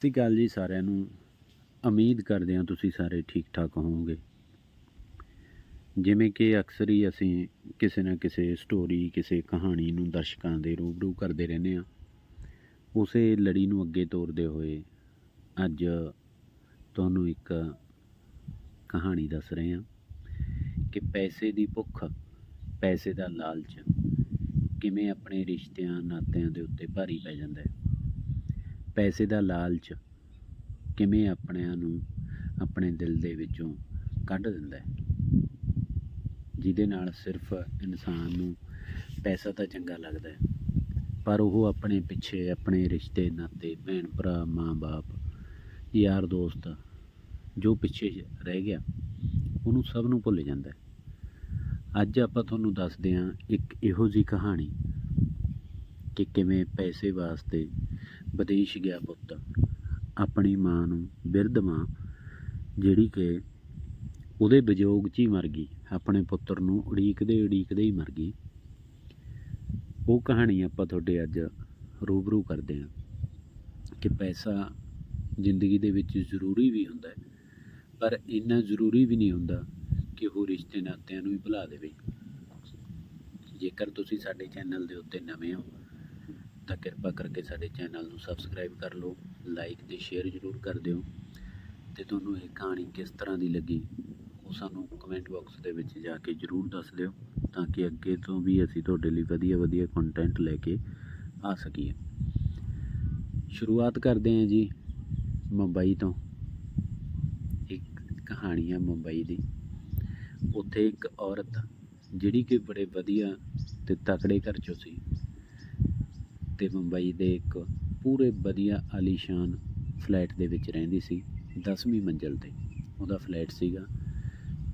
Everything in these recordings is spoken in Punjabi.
ਸਤਿ ਸ਼੍ਰੀ ਅਕਾਲ ਜੀ ਸਾਰਿਆਂ ਨੂੰ। ਉਮੀਦ ਕਰਦੇ ਹਾਂ ਤੁਸੀਂ ਸਾਰੇ ਠੀਕ ਠਾਕ ਹੋਵੋਗੇ। ਜਿਵੇਂ ਕਿ ਅਕਸਰ ਹੀ ਅਸੀਂ ਕਿਸੇ ਨਾ ਕਿਸੇ ਸਟੋਰੀ ਕਿਸੇ ਕਹਾਣੀ ਨੂੰ ਦਰਸ਼ਕਾਂ ਦੇ ਰੂਬਰੂ ਕਰਦੇ ਰਹਿੰਦੇ ਹਾਂ। ਉਸੇ ਲੜੀ ਨੂੰ ਅੱਗੇ ਤੋਰਦੇ ਹੋਏ ਅੱਜ ਤੁਹਾਨੂੰ ਇੱਕ ਕਹਾਣੀ ਦੱਸ ਰਹੇ ਹਾਂ ਕਿ ਪੈਸੇ ਦੀ ਭੁੱਖ, ਪੈਸੇ ਦਾ ਲਾਲਚ ਕਿਵੇਂ ਆਪਣੇ ਰਿਸ਼ਤਿਆਂ, ਨਾਤਿਆਂ ਦੇ ਉੱਤੇ ਭਾਰੀ ਪੈ ਜਾਂਦਾ ਹੈ। ਪੈਸੇ ਦਾ ਲਾਲਚ ਕਿਵੇਂ ਆਪਣਿਆਂ ਨੂੰ ਆਪਣੇ ਦਿਲ ਦੇ ਵਿੱਚੋਂ ਕੱਢ ਦਿੰਦਾ ਹੈ? ਜਿਹਦੇ ਨਾਲ ਸਿਰਫ ਇਨਸਾਨ ਨੂੰ ਪੈਸਾ ਤਾਂ ਚੰਗਾ ਲੱਗਦਾ ਹੈ, ਪਰ ਉਹ ਆਪਣੇ ਪਿੱਛੇ ਆਪਣੇ ਰਿਸ਼ਤੇ, ਨਾਤੇ, ਭੈਣ, ਭਰਾ ਮਾਂ-ਬਾਪ ਯਾਰ, ਦੋਸਤ, ਜੋ ਪਿੱਛੇ ਰਹਿ ਗਿਆ, ਉਹਨੂੰ ਸਭ ਨੂੰ ਭੁੱਲ ਜਾਂਦਾ ਅੱਜ ਆਪਾਂ ਤੁਹਾਨੂੰ ਦੱਸਦੇ ਹਾਂ ਇੱਕ ਇਹੋ ਜਿਹੀ ਕਹਾਣੀ ਕਿ ਕਿਵੇਂ ਪੈਸੇ ਵਾਸਤੇ ਵਿਦੇਸ਼ ਗਿਆ ਪੁੱਤ। ਆਪਣੀ ਮਾਂ ਨੂੰ ਬਿਰਧ ਮਾਂ, ਜਿਹੜੀ ਕਿ ਉਹਦੇ ਵਿਜੋਗ 'ਚ ਹੀ ਮਰ ਗਈ, ਆਪਣੇ ਪੁੱਤਰ ਨੂੰ ਉਡੀਕਦੇ ਉਡੀਕਦੇ ਹੀ ਮਰ ਗਈ। ਉਹ ਕਹਾਣੀ ਆਪਾਂ ਤੁਹਾਡੇ ਅੱਜ ਰੂਬਰੂ ਕਰਦੇ ਹਾਂ ਕਿ ਪੈਸਾ ਜ਼ਿੰਦਗੀ ਦੇ ਵਿੱਚ ਜ਼ਰੂਰੀ ਵੀ ਹੁੰਦਾ ਪਰ ਇੰਨਾ ਜ਼ਰੂਰੀ ਵੀ ਨਹੀਂ ਹੁੰਦਾ ਕਿ ਉਹ ਰਿਸ਼ਤੇ ਨਾਤਿਆਂ ਨੂੰ ਹੀ ਭੁਲਾ ਦੇਵੇ। ਜੇਕਰ ਤੁਸੀਂ ਸਾਡੇ ਚੈਨਲ ਦੇ ਉੱਤੇ ਨਵੇਂ ਹੋ ਤਾਂ ਕਿਰਪਾ ਕਰਕੇ ਸਾਡੇ ਚੈਨਲ ਨੂੰ ਸਬਸਕ੍ਰਾਈਬ ਕਰ ਲਓ ਲਾਈਕ ਤੇ ਸ਼ੇਅਰ ਜ਼ਰੂਰ ਕਰ ਦਿਓ। ਤੇ ਤੁਹਾਨੂੰ ਇਹ ਕਹਾਣੀ ਕਿਸ ਤਰ੍ਹਾਂ ਦੀ ਲੱਗੀ, ਉਹ ਸਾਨੂੰ ਕਮੈਂਟ ਬਾਕਸ ਦੇ ਵਿੱਚ ਜਾ ਕੇ ਜ਼ਰੂਰ ਦੱਸ ਦਿਓ, ਤਾਂ ਕਿ ਅੱਗੇ ਤੋਂ ਵੀ ਅਸੀਂ ਤੁਹਾਡੇ ਲਈ ਵਧੀਆ ਵਧੀਆ ਕੰਟੈਂਟ ਲੈ ਕੇ ਆ ਸਕੀਏ। ਸ਼ੁਰੂਆਤ ਕਰਦੇ ਹਾਂ ਜੀ, ਮੁੰਬਈ ਤੋਂ। ਇੱਕ ਕਹਾਣੀ ਹੈ ਮੁੰਬਈ ਦੀ। ਉੱਥੇ ਇੱਕ ਔਰਤ ਜਿਹੜੀ ਕਿ ਬੜੇ ਵਧੀਆ ਤੇ ਤਕੜੇ ਘਰ ਚੋਂ ਸੀ। ਤੇ ਮੁੰਬਈ ਦੇ ਇੱਕ ਪੂਰੇ ਵਧੀਆ ਆਲੀਸ਼ਾਨ ਫਲੈਟ ਦੇ ਵਿੱਚ ਰਹਿੰਦੀ ਸੀ 10ਵੀਂ ਮੰਜ਼ਲ ਤੇ। ਉਹਦਾ ਫਲੈਟ ਸੀਗਾ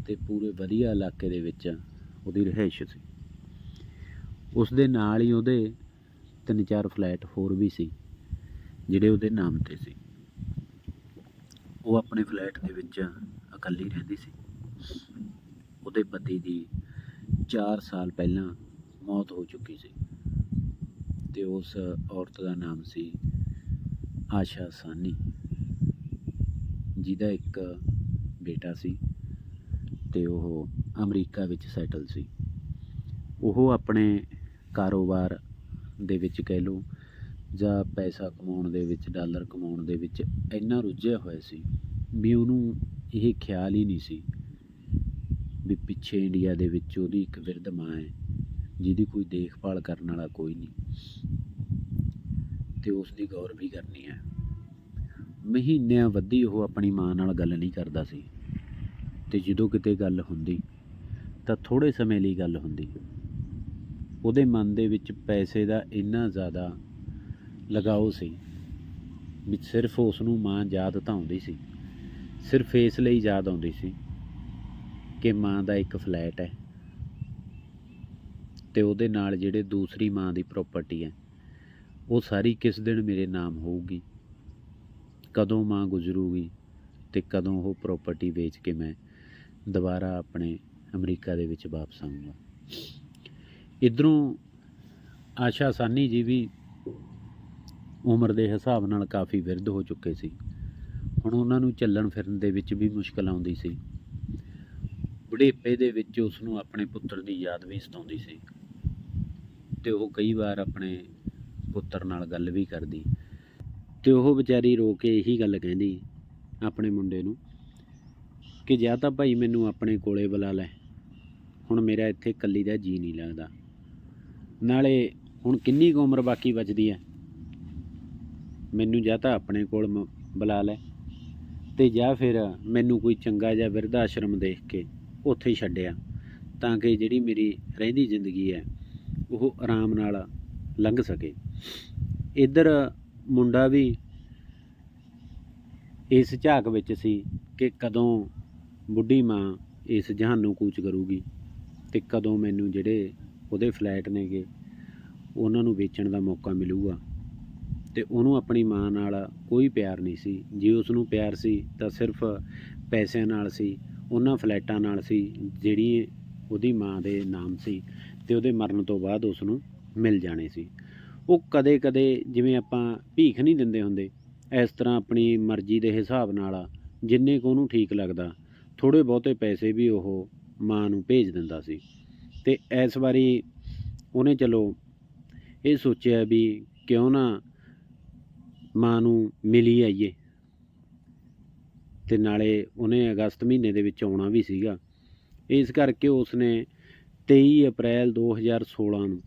ਤੇ ਪੂਰੇ ਵਧੀਆ ਇਲਾਕੇ ਦੇ ਵਿੱਚ ਉਹਦੀ ਰਿਹਾਇਸ਼ ਸੀ। ਉਸ ਦੇ ਨਾਲ ਹੀ ਉਹਦੇ ਤਿੰਨ ਚਾਰ ਫਲੈਟ ਹੋਰ ਵੀ ਸੀ, ਜਿਹੜੇ ਉਹਦੇ ਨਾਮ ਤੇ ਸੀ। ਉਹ ਆਪਣੇ ਫਲੈਟ ਦੇ ਵਿੱਚ ਇਕੱਲੀ ਰਹਿੰਦੀ ਸੀ। ਉਹਦੇ ਪਤੀ ਦੀ 4 ਸਾਲ ਪਹਿਲਾਂ ਮੌਤ ਹੋ ਚੁੱਕੀ ਸੀ। ਤੇ ਉਸ ਔਰਤ ਦਾ ਨਾਮ ਸੀ ਆਸ਼ਾ ਸਾਨੀ। ਜਿਹਦਾ ਇੱਕ ਬੇਟਾ ਸੀ ਤੇ ਉਹ ਅਮਰੀਕਾ ਵਿੱਚ ਸੈਟਲ ਸੀ। ਉਹ ਆਪਣੇ ਕਾਰੋਬਾਰ ਦੇ ਵਿੱਚ ਕਹਿ ਲਓ ਜਾਂ ਪੈਸਾ ਕਮਾਉਣ ਦੇ ਵਿੱਚ, ਡਾਲਰ ਕਮਾਉਣ ਦੇ ਵਿੱਚ ਇੰਨਾ ਰੁੱਝਿਆ ਹੋਇਆ ਸੀ ਵੀ ਉਹਨੂੰ ਇਹ ਖਿਆਲ ਹੀ ਨਹੀਂ ਸੀ ਵੀ ਪਿੱਛੇ ਇੰਡੀਆ ਦੇ ਵਿੱਚ ਉਹਦੀ ਇੱਕ ਵਿਰਧ ਮਾਂ ਹੈ ਜਿਹਦੀ ਕੋਈ ਦੇਖਭਾਲ ਕਰਨ ਵਾਲਾ ਕੋਈ ਨਹੀਂ। ਤੇ ਉਸ ਦੀ ਗੌਰ ਵੀ ਕਰਨੀ ਹੈ। ਮਹੀਨਿਆਂ ਵੱਧੀ ਉਹ ਆਪਣੀ ਮਾਂ ਨਾਲ ਗੱਲ ਨਹੀਂ ਕਰਦਾ ਸੀ। ਤੇ ਜਦੋਂ ਕਿਤੇ ਗੱਲ ਹੁੰਦੀ, ਤਾਂ ਥੋੜੇ ਸਮੇਂ ਲਈ ਗੱਲ ਹੁੰਦੀ। ਉਹਦੇ ਮਨ ਦੇ ਵਿੱਚ ਪੈਸੇ ਦਾ ਇੰਨਾ ਜ਼ਿਆਦਾ ਲਗਾਓ ਸੀ ਵੀ ਸਿਰਫ ਉਸ ਨੂੰ ਮਾਂ ਯਾਦ ਤਾਂ ਆਉਂਦੀ ਸੀ। ਸਿਰਫ ਇਸ ਲਈ ਯਾਦ ਆਉਂਦੀ ਸੀ ਕਿ ਮਾਂ ਦਾ ਇੱਕ ਫਲੈਟ ਹੈ ਤੇ ਉਹਦੇ ਨਾਲ ਜਿਹੜੇ ਦੂਸਰੀ ਮਾਂ ਦੀ ਪ੍ਰਾਪਰਟੀ ਹੈ। ਉਹ ਸਾਰੀ ਕਿਸ ਦਿਨ ਮੇਰੇ ਨਾਮ ਹੋਊਗੀ? ਕਦੋਂ ਮਾਂ ਗੁਜ਼ਰੂਗੀ ਤੇ ਕਦੋਂ ਉਹ ਪ੍ਰਾਪਰਟੀ ਵੇਚ ਕੇ ਮੈਂ ਦੁਬਾਰਾ ਆਪਣੇ ਅਮਰੀਕਾ ਦੇ ਵਿੱਚ ਵਾਪਸ ਆਊਂਗਾ? ਇਧਰੋਂ ਆਸ਼ਾ ਸਾਨੀ ਜੀ ਵੀ ਉਮਰ ਦੇ ਹਿਸਾਬ ਨਾਲ ਕਾਫੀ ਵਿਰਧ ਹੋ ਚੁੱਕੇ ਸੀ। ਹੁਣ ਉਹਨਾਂ ਨੂੰ ਚੱਲਣ ਫਿਰਨ ਦੇ ਵਿੱਚ ਵੀ ਮੁਸ਼ਕਲ ਆਉਂਦੀ ਸੀ। ਬੁਢੇਪੇ ਦੇ ਵਿੱਚ ਉਸ ਨੂੰ ਆਪਣੇ ਪੁੱਤਰ ਦੀ ਯਾਦ ਵੀ ਸਤਾਉਂਦੀ ਸੀ। ਤੇ ਉਹ ਕਈ ਵਾਰ ਆਪਣੇ ਪੁੱਤਰ ਨਾਲ ਗੱਲ ਵੀ ਕਰਦੀ। ਤੇ ਉਹ ਵਿਚਾਰੀ ਰੋ ਕੇ ਇਹੀ ਗੱਲ ਕਹਿੰਦੀ ਆਪਣੇ ਮੁੰਡੇ ਨੂੰ ਕਿ ਜਾਂ ਤਾਂ ਭਾਈ ਮੈਨੂੰ ਆਪਣੇ ਕੋਲੇ ਬੁਲਾ ਲੈ। ਹੁਣ ਮੇਰਾ ਇੱਥੇ ਇਕੱਲੀ ਦਾ ਜੀ ਨਹੀਂ ਲੱਗਦਾ। ਨਾਲੇ ਹੁਣ ਕਿੰਨੀ ਕੁ ਉਮਰ ਬਾਕੀ ਬਚਦੀ ਹੈ ਮੈਨੂੰ ਜਾਂ ਤਾਂ ਆਪਣੇ ਕੋਲ ਬੁਲਾ ਲੈ। ਤੇ ਜਾਂ ਫਿਰ ਮੈਨੂੰ ਕੋਈ ਚੰਗਾ ਜਿਹਾ ਬਿਰਧ ਆਸ਼ਰਮ ਦੇਖ ਕੇ ਉੱਥੇ ਹੀ ਛੱਡਿਆ। ਤਾਂ ਕਿ ਜਿਹੜੀ ਮੇਰੀ ਰਹਿੰਦੀ ਜ਼ਿੰਦਗੀ ਹੈ ਉਹ ਆਰਾਮ ਨਾਲ ਲੰਘ ਸਕੇ। ਇੱਧਰ ਮੁੰਡਾ ਵੀ ਇਸ ਝਾਕ ਵਿੱਚ ਸੀ ਕਿ ਕਦੋਂ ਬੁੱਢੀ ਮਾਂ ਇਸ ਜਹਾਨ ਕੂਚ ਕਰੂਗੀ ਤੇ ਕਦੋਂ ਮੈਨੂੰ ਜਿਹੜੇ ਉਹਦੇ ਫਲੈਟ ਨੇਗੇ, ਉਹਨਾਂ ਨੂੰ ਵੇਚਣ ਦਾ ਮੌਕਾ ਮਿਲੂਗਾ। ਤੇ ਉਹਨੂੰ ਆਪਣੀ ਮਾਂ ਨਾਲ ਕੋਈ ਪਿਆਰ ਨਹੀਂ ਸੀ। ਜੇ ਉਸ ਨੂੰ ਪਿਆਰ ਸੀ ਤਾਂ ਸਿਰਫ ਪੈਸਿਆਂ ਨਾਲ ਸੀ, ਉਹਨਾਂ ਫਲੈਟਾਂ ਨਾਲ ਸੀ ਜਿਹੜੀ ਉਹਦੀ ਮਾਂ ਦੇ ਨਾਮ ਸੀ ਤੇ ਉਹਦੇ ਮਰਨ ਤੋਂ ਬਾਅਦ ਉਸ ਨੂੰ ਮਿਲ ਜਾਣੇ ਸੀ। ਉਹ ਕਦੇ ਕਦੇ ਜਿਵੇਂ ਆਪਾਂ ਭੀਖ ਨਹੀਂ ਦਿੰਦੇ ਹੁੰਦੇ, ਇਸ ਤਰ੍ਹਾਂ ਆਪਣੀ ਮਰਜ਼ੀ ਦੇ ਹਿਸਾਬ ਨਾਲ ਜਿੰਨੇ ਕੁ ਉਹਨੂੰ ਠੀਕ ਲੱਗਦਾ, ਥੋੜ੍ਹੇ ਬਹੁਤੇ ਪੈਸੇ ਵੀ ਉਹ ਮਾਂ ਨੂੰ ਭੇਜ ਦਿੰਦਾ ਸੀ। ਤੇ ਇਸ ਵਾਰੀ ਉਹਨੇ ਚਲੋ ਇਹ ਸੋਚਿਆ ਵੀ ਕਿਉਂ ਨਾ ਮਾਂ ਨੂੰ ਮਿਲੀ ਆਈਏ। ਤੇ ਨਾਲੇ ਉਹਨੇ ਅਗਸਤ ਮਹੀਨੇ ਦੇ ਵਿੱਚ ਆਉਣਾ ਵੀ ਸੀਗਾ। ਇਸ ਕਰਕੇ ਉਸਨੇ 23 ਅਪ੍ਰੈਲ 2016 ਨੂੰ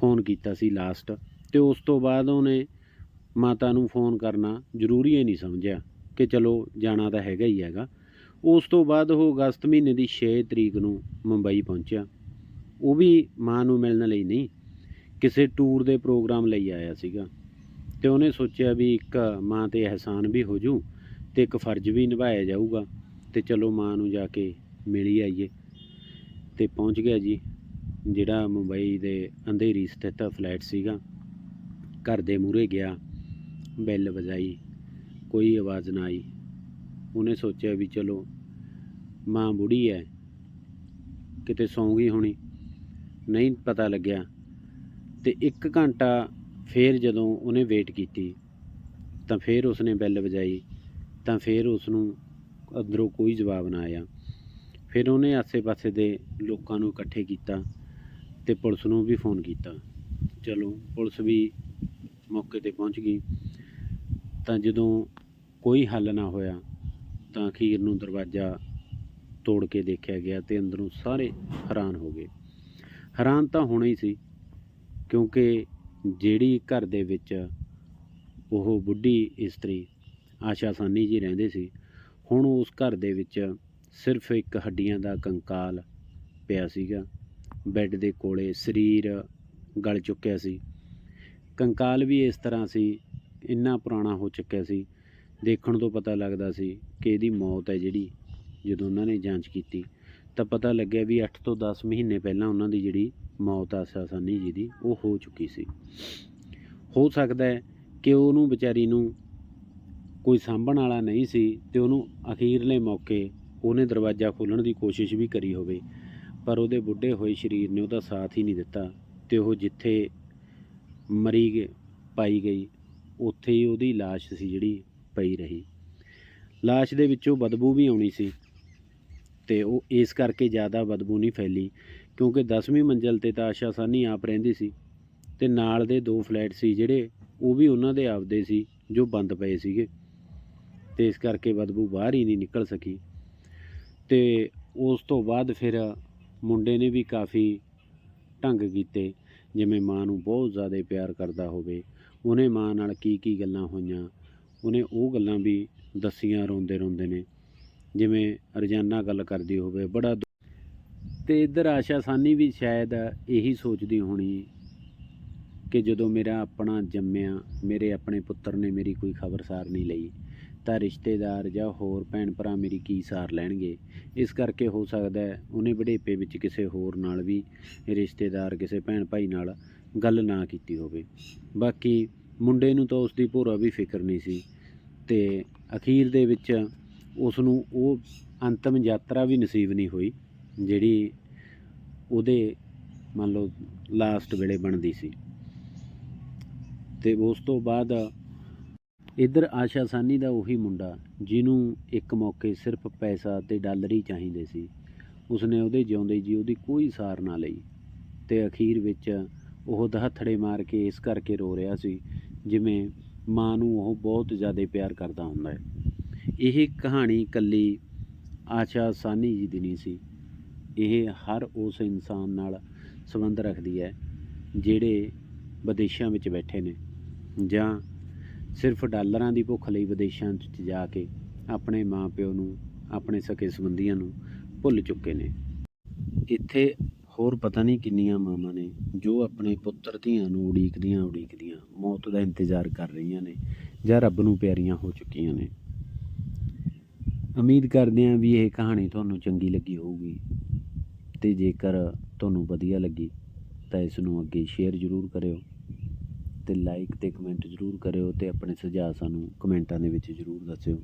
ਫੋਨ ਕੀਤਾ ਸੀ ਲਾਸਟ ਤੇ ਉਸ ਤੋਂ ਬਾਅਦ ਉਹਨੇ ਮਾਤਾ ਨੂੰ ਫੋਨ ਕਰਨਾ ਜ਼ਰੂਰੀ ਹੀ ਨਹੀਂ ਸਮਝਿਆ ਕਿ ਚਲੋ ਜਾਣਾ ਤਾਂ ਹੈਗਾ ਹੀ ਹੈਗਾ। ਉਸ ਤੋਂ ਬਾਅਦ ਉਹ ਅਗਸਤ ਮਹੀਨੇ ਦੀ 6 ਤਰੀਕ ਨੂੰ ਮੁੰਬਈ ਪਹੁੰਚਿਆ। ਉਹ ਵੀ ਮਾਂ ਨੂੰ ਮਿਲਣ ਲਈ ਨਹੀਂ, ਕਿਸੇ ਟੂਰ ਦੇ ਪ੍ਰੋਗਰਾਮ ਲਈ ਆਇਆ ਸੀਗਾ। ਤੇ ਉਹਨੇ ਸੋਚਿਆ ਵੀ ਇੱਕ ਮਾਂ ਤੇ ਅਹਿਸਾਨ ਵੀ ਹੋ ਜੂ ਤੇ ਇੱਕ ਫਰਜ਼ ਵੀ ਨਿਭਾਇਆ ਜਾਊਗਾ ਤੇ ਚਲੋ ਮਾਂ ਨੂੰ ਜਾ ਕੇ ਮਿਲ ਆਈਏ। ਤੇ ਪਹੁੰਚ ਗਿਆ ਜੀ। ਜਿਹੜਾ ਮੁੰਬਈ ਦੇ ਅੰਧੇਰੀ ਸਥਿਤ ਫਲੈਟ ਸੀਗਾ, ਘਰ ਦੇ ਮੂਹਰੇ ਗਿਆ, ਬੈਲ ਵਜਾਈ, ਕੋਈ ਆਵਾਜ਼ ਨਾ ਆਈ। ਉਹਨੇ ਸੋਚਿਆ ਵੀ ਚਲੋ, ਮਾਂ ਬੁੜੀ ਹੈ ਕਿਤੇ ਸੌਂ ਗਈ ਹੋਣੀ। ਨਹੀਂ ਪਤਾ ਲੱਗਿਆ ਤੇ 1 ਘੰਟਾ ਫੇਰ ਜਦੋਂ ਉਹਨੇ ਵੇਟ ਕੀਤੀ, ਤਾਂ ਫੇਰ ਉਸਨੇ ਬੈਲ ਵਜਾਈ, ਤਾਂ ਫੇਰ ਉਸ ਨੂੰ ਅੰਦਰੋਂ ਕੋਈ ਜਵਾਬ ਨਾ ਆਇਆ। ਫਿਰ ਉਹਨੇ ਆਸੇ-ਪਾਸੇ ਦੇ ਲੋਕਾਂ ਨੂੰ ਇਕੱਠੇ ਕੀਤਾ। ਤੇ ਪੁਲਿਸ ਨੂੰ ਵੀ ਫੋਨ ਕੀਤਾ। ਚਲੋ, ਪੁਲਿਸ ਵੀ ਮੌਕੇ ਤੇ ਪਹੁੰਚ ਗਈ। ਤਾਂ ਜਦੋਂ ਕੋਈ ਹੱਲ ਨਾ ਹੋਇਆ, ਤਾਂ ਅਖੀਰ ਨੂੰ ਦਰਵਾਜ਼ਾ ਤੋੜ ਕੇ ਦੇਖਿਆ ਗਿਆ ਤੇ ਅੰਦਰੋਂ ਸਾਰੇ ਹੈਰਾਨ ਹੋ ਗਏ। ਹੈਰਾਨ ਤਾਂ ਹੋਣਾ ਹੀ ਸੀ, ਕਿਉਂਕਿ ਜਿਹੜੀ ਘਰ ਦੇ ਵਿੱਚ ਉਹ ਬੁੱਢੀ ਇਸਤਰੀ ਆਸ਼ਾ ਸਾਨੀ ਜੀ ਰਹਿੰਦੇ ਸੀ, ਹੁਣ ਉਸ ਘਰ ਦੇ ਵਿੱਚ ਸਿਰਫ ਇੱਕ ਹੱਡੀਆਂ ਦਾ ਕੰਕਾਲ ਪਿਆ ਸੀਗਾ। ਬੈੱਡ ਦੇ ਕੋਲੇ ਸਰੀਰ ਗਲ ਚੁੱਕਿਆ ਸੀ। ਕੰਕਾਲ ਵੀ ਇਸ ਤਰ੍ਹਾਂ ਸੀ, ਇੰਨਾ ਪੁਰਾਣਾ ਹੋ ਚੁੱਕਿਆ ਸੀ। ਦੇਖਣ ਤੋਂ ਪਤਾ ਲੱਗਦਾ ਸੀ ਕਿ ਇਹਦੀ ਮੌਤ ਹੈ ਜਿਹੜੀ, ਜਦੋਂ ਉਹਨਾਂ ਨੇ ਜਾਂਚ ਕੀਤੀ। ਤਾਂ ਪਤਾ ਲੱਗਿਆ ਵੀ 8 ਤੋਂ 10 ਮਹੀਨੇ ਪਹਿਲਾਂ ਉਹਨਾਂ ਦੀ ਜਿਹੜੀ ਮੌਤ ਆਸਾ ਸਾਨੀ ਜੀ ਦੀ, ਉਹ ਹੋ ਚੁੱਕੀ ਸੀ। ਹੋ ਸਕਦਾ ਹੈ ਕਿ ਉਹਨੂੰ ਵਿਚਾਰੀ ਨੂੰ ਕੋਈ ਸਾਂਭਣ ਵਾਲਾ ਨਹੀਂ ਸੀ ਤੇ ਉਹਨੂੰ ਅਖੀਰਲੇ ਮੌਕੇ ਉਹਨੇ ਦਰਵਾਜ਼ਾ ਖੋਲ੍ਹਣ ਦੀ ਕੋਸ਼ਿਸ਼ ਵੀ ਕਰੀ ਹੋਵੇ। ਪਰ ਉਹਦੇ ਬੁੱਢੇ ਹੋਏ ਸਰੀਰ ਨੇ ਉਹਦਾ ਸਾਥ ਹੀ ਨਹੀਂ ਦਿੱਤਾ ਤੇ ਉਹ ਜਿੱਥੇ ਮਰੀ ਗੇ- ਪਾਈ ਗਈ, ਉੱਥੇ ਹੀ ਉਹਦੀ ਲਾਸ਼ ਸੀ ਜਿਹੜੀ ਪਈ ਰਹੀ। ਲਾਸ਼ ਦੇ ਵਿੱਚੋਂ ਬਦਬੂ ਵੀ ਆਉਣੀ ਸੀ ਤੇ ਉਹ ਇਸ ਕਰਕੇ ਜ਼ਿਆਦਾ ਬਦਬੂ ਨਹੀਂ ਫੈਲੀ ਕਿਉਂਕਿ 10ਵੀਂ ਮੰਜ਼ਲ ਤੇ ਤਾਂ ਆਸ਼ਾ ਸਾਨੀ ਆਪ ਰਹਿੰਦੀ ਸੀ ਤੇ ਨਾਲ ਦੇ ਦੋ ਫਲੈਟ ਸੀ ਜਿਹੜੇ ਉਹ ਵੀ ਉਹਨਾਂ ਦੇ ਆਪਦੇ ਸੀ ਜੋ ਬੰਦ ਪਏ ਸੀਗੇ ਤੇ ਇਸ ਕਰਕੇ ਬਦਬੂ ਬਾਹਰ ਹੀ ਨਹੀਂ ਨਿਕਲ ਸਕੀ। ਤੇ ਉਸ ਤੋਂ ਬਾਅਦ ਫਿਰ ਮੁੰਡੇ ਨੇ ਵੀ ਕਾਫੀ ਢੰਗ ਕੀਤੇ, ਜਿਵੇਂ ਮਾਂ ਨੂੰ ਬਹੁਤ ਜ਼ਿਆਦਾ ਪਿਆਰ ਕਰਦਾ ਹੋਵੇ। ਉਹਨੇ ਮਾਂ ਨਾਲ ਕੀ ਕੀ ਗੱਲਾਂ ਹੋਈਆਂ, ਉਹਨੇ ਉਹ ਗੱਲਾਂ ਵੀ ਦੱਸੀਆਂ ਰੋਂਦੇ ਰੋਂਦੇ ਨੇ। ਜਿਵੇਂ ਰੋਜ਼ਾਨਾ ਗੱਲ ਕਰਦੀ ਹੋਵੇ, ਬੜਾ ਦੁ- ਤੇ ਇੱਧਰ ਆਸ਼ਾ ਸਾਨੀ ਵੀ ਸ਼ਾਇਦ ਇਹੀ ਸੋਚਦੀ ਹੋਣੀ ਕਿ ਜਦੋਂ ਮੇਰਾ ਆਪਣਾ ਜੰਮਿਆ, ਮੇਰੇ ਆਪਣੇ ਪੁੱਤਰ ਨੇ ਮੇਰੀ ਕੋਈ ਖਬਰਸਾਰ ਨਹੀਂ ਲਈ, ਤਾਂ ਰਿਸ਼ਤੇਦਾਰ ਜਾਂ ਹੋਰ ਭੈਣ ਭਰਾ ਮੇਰੀ ਕੀ ਸਾਰ ਲੈਣਗੇ? ਇਸ ਕਰਕੇ ਹੋ ਸਕਦਾ ਹੈ ਉਹਨੇ ਵਡੇਪੇ ਵਿੱਚ ਕਿਸੇ ਹੋਰ ਨਾਲ ਵੀ ਰਿਸ਼ਤੇਦਾਰ, ਕਿਸੇ ਭੈਣ ਭਾਈ ਨਾਲ ਗੱਲ ਨਾ ਕੀਤੀ ਹੋਵੇ। ਬਾਕੀ ਮੁੰਡੇ ਨੂੰ ਤਾਂ ਉਸ ਦੀ ਭੋਰਾ ਵੀ ਫਿਕਰ ਨਹੀਂ ਸੀ ਤੇ ਅਖੀਰ ਦੇ ਵਿੱਚ ਉਸ ਨੂੰ ਉਹ ਅੰਤਮ ਯਾਤਰਾ ਵੀ ਨਸੀਬ ਨਹੀਂ ਹੋਈ, ਜਿਹੜੀ ਉਹਦੇ ਮੰਨ ਲਓ ਲਾਸਟ ਵੇਲੇ ਬਣਦੀ ਸੀ। ਤੇ ਉਸ ਤੋਂ ਬਾਅਦ ਇੱਧਰ ਆਸ਼ਾ ਸਾਨੀ ਦਾ ਉਹੀ ਮੁੰਡਾ, ਜਿਹਨੂੰ ਇੱਕ ਮੌਕੇ ਸਿਰਫ ਪੈਸਾ ਤੇ ਡਾਲਰ ਹੀ ਚਾਹੀਦੇ ਸੀ। ਉਸਨੇ ਉਹਦੇ ਜਿਉਂਦੇ ਜੀ ਉਹਦੀ ਕੋਈ ਸਾਰ ਨਾ ਲਈ ਤੇ ਅਖੀਰ ਵਿੱਚ ਉਹ ਦਹਥੜੇ ਮਾਰ ਕੇ ਇਸ ਕਰਕੇ ਰੋ ਰਿਹਾ ਸੀ, ਜਿਵੇਂ ਮਾਂ ਨੂੰ ਉਹ ਬਹੁਤ ਜ਼ਿਆਦਾ ਪਿਆਰ ਕਰਦਾ ਹੁੰਦਾ ਹੈ। ਇਹ ਕਹਾਣੀ ਕੱਲੀ ਆਸ਼ਾ ਸਾਨੀ ਜੀ ਦੀ ਨਹੀਂ ਸੀ। ਇਹ ਹਰ ਉਸ ਇਨਸਾਨ ਨਾਲ ਸੰਬੰਧ ਰੱਖਦੀ ਹੈ, ਜਿਹੜੇ ਵਿਦੇਸ਼ਾਂ ਵਿੱਚ ਬੈਠੇ ਨੇ। ਜਾਂ ਸਿਰਫ ਡਾਲਰਾਂ ਦੀ ਭੁੱਖ ਲਈ ਵਿਦੇਸ਼ਾਂ 'ਚ ਜਾ ਕੇ ਆਪਣੇ ਮਾਪਿਓ ਨੂੰ, ਆਪਣੇ ਸਕੇ ਸੰਬੰਧੀਆਂ ਨੂੰ ਭੁੱਲ ਚੁੱਕੇ ਨੇ। ਇੱਥੇ ਹੋਰ ਪਤਾ ਨਹੀਂ ਕਿੰਨੀਆਂ ਮਾਵਾਂ ਨੇ ਜੋ ਆਪਣੇ ਪੁੱਤਰ ਧੀਆਂ ਨੂੰ ਉਡੀਕਦੀਆਂ ਉਡੀਕਦੀਆਂ ਮੌਤ ਦਾ ਇੰਤਜ਼ਾਰ ਕਰ ਰਹੀਆਂ ਨੇ ਜਾਂ ਰੱਬ ਨੂੰ ਪਿਆਰੀਆਂ ਹੋ ਚੁੱਕੀਆਂ ਨੇ। ਉਮੀਦ ਕਰਦੇ ਹਾਂ ਵੀ ਇਹ ਕਹਾਣੀ ਤੁਹਾਨੂੰ ਚੰਗੀ ਲੱਗੀ ਹੋਊਗੀ ਤੇ ਜੇਕਰ ਤੁਹਾਨੂੰ ਵਧੀਆ ਲੱਗੀ ਤਾਂ ਇਸ ਨੂੰ ਅੱਗੇ ਸ਼ੇਅਰ ਜ਼ਰੂਰ ਕਰਿਓ। ਤੇ ਲਾਈਕ ਤੇ ਕਮੈਂਟ ਜ਼ਰੂਰ ਕਰਿਓ ਤੇ ਆਪਣੇ ਸੁਝਾਅ ਸਾਨੂੰ ਕਮੈਂਟਾਂ ਦੇ ਵਿੱਚ ਜ਼ਰੂਰ ਦੱਸਿਓ।